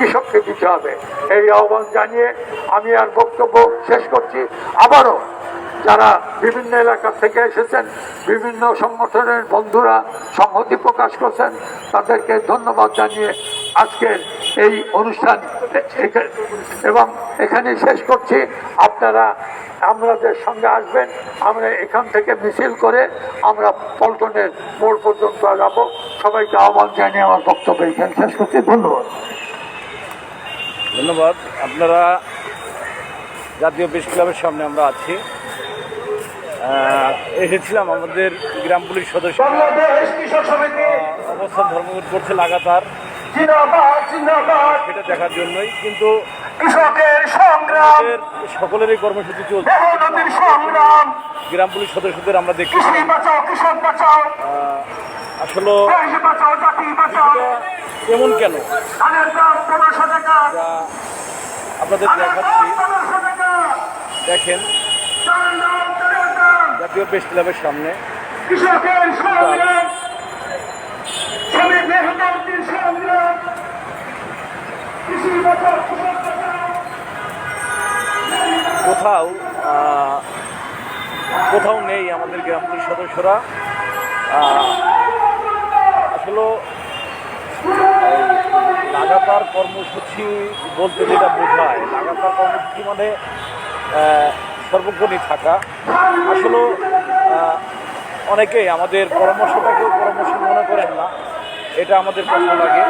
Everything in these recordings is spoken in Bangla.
কৃষককে দিতে হবে? এই আহ্বান জানিয়ে আমি আর বক্তব্য শেষ করছি। আবারও যারা বিভিন্ন এলাকা থেকে এসেছেন, বিভিন্ন সংগঠনের বন্ধুরা সংহতি প্রকাশ করছেন, তাদেরকে ধন্যবাদ জানিয়ে আজকের এই অনুষ্ঠান এবং এখানে শেষ করছি। আপনারা, আমাদের সঙ্গে আসবেন। আমরা এখান থেকে মিছিল করে আমরা পল্টনের মোড় পর্যন্ত যাব সবাইকে আহ্বান জানিয়ে আমার বক্তব্য এখানে শেষ করছি। ধন্যবাদ। ধন্যবাদ। আপনারা জাতীয় প্রেস ক্লাবের সামনে আমরা আছি। এসেছিলাম আমাদের গ্রাম পুলিশ সদস্য। অবস্থান ধর্মঘট করছে লাগাতার। সেটা দেখার জন্যই কিন্তু সকলেরই কর্মসূচি চলছে। গ্রাম পুলিশ সদস্যদের আমরা দেখছি। আসলে এমন কেন? আপনাদের দেখাচ্ছি। দেখেন, জাতীয় প্রেস ক্লাবের সামনে কোথাও কোথাও নেই আমাদের গ্রাম পুলিশ সদস্যরা। আসলে লাগাতার কর্মসূচি বলতে যেটা বোঝায়, লাগাতার কর্মসূচি মানে সর্বক্ষণই থাকা। আসলে অনেকেই আমাদের পরামর্শটাকেও পরামর্শ মনে করেন না, এটা আমাদের কষ্ট লাগে।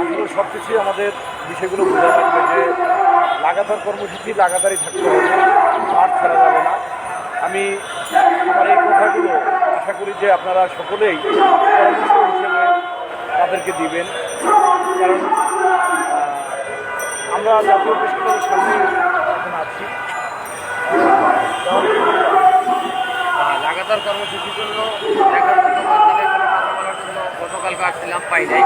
আসলে সব কিছুই আমাদের বিষয়গুলো বোঝা লাগবে যে, লাগাতার কর্মসূচি লাগাতারই থাকতে হবে মাঠ ছাড়া যাবে না। আমি আমার এই কথাগুলো আশা করি যে আপনারা সকলেই তাদেরকে দিবেন। কারণ আমরা জাতীয় বিশ্ববিদ্যালয়ের সামনে এখন আছি। লাগাতার কর্মসূচির জন্য গতকালকে আসছিলাম, পাই নাই।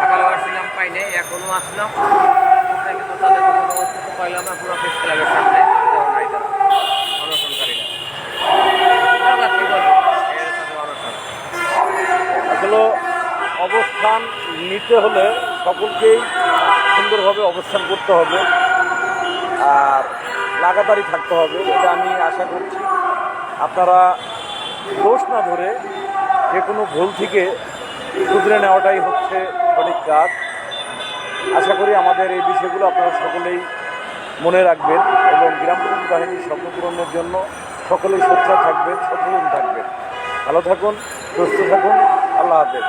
সকালেও আসছিলাম, পাই নাই, এখনও আসলাম। কিন্তু কোনো পুরো অবস্থান নিতে হলে সকলকেই সুন্দরভাবে অবস্থান করতে হবে। আর লাগাতারই থাকতে হবে, এটা আমি আশা করছি। আপনারা দোষ না ধরে যে কোনো ভুল থেকে শুধরে নেওয়াটাই হচ্ছে সঠিক কাজ। আশা করি আমাদের এই বিষয়গুলো আপনারা সকলেই মনে রাখবেন এবং গ্রাম পুলিশ বাহিনীর স্বপ্ন পূরণের জন্য সকলেই সোচ্চার থাকবেন, সচেতন থাকবেন। ভালো থাকুন, সুস্থ থাকুন, আল্লাহ হাফেজ।